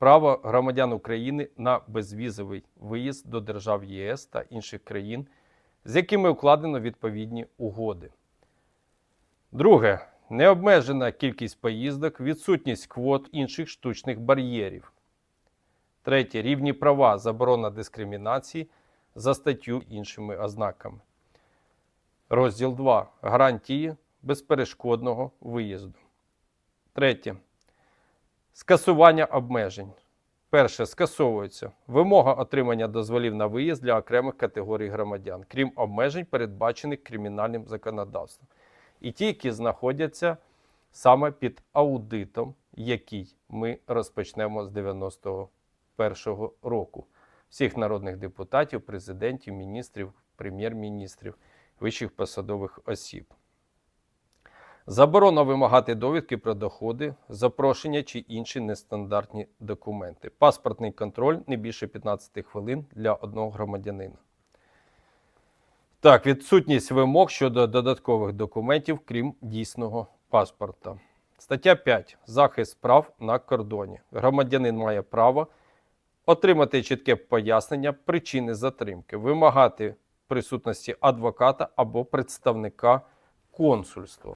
право громадян України на безвізовий виїзд до держав ЄС та інших країн, з якими укладено відповідні угоди. Друге. Необмежена кількість поїздок, відсутність квот інших штучних бар'єрів. Третє. Рівні права, заборона дискримінації за статтю іншими ознаками. Розділ 2. Гарантії безперешкодного виїзду. Третє. Скасування обмежень. Перше. Скасовується вимога отримання дозволів на виїзд для окремих категорій громадян, крім обмежень, передбачених кримінальним законодавством. І ті, які знаходяться саме під аудитом, який ми розпочнемо з 91-го року. Всіх народних депутатів, президентів, міністрів, прем'єр-міністрів, вищих посадових осіб. Заборона вимагати довідки про доходи, запрошення чи інші нестандартні документи. Паспортний контроль не більше 15 хвилин для одного громадянина. Так, відсутність вимог щодо додаткових документів, крім дійсного паспорта. Стаття 5. Захист прав на кордоні. Громадянин має право отримати чітке пояснення причини затримки, вимагати присутності адвоката або представника консульства.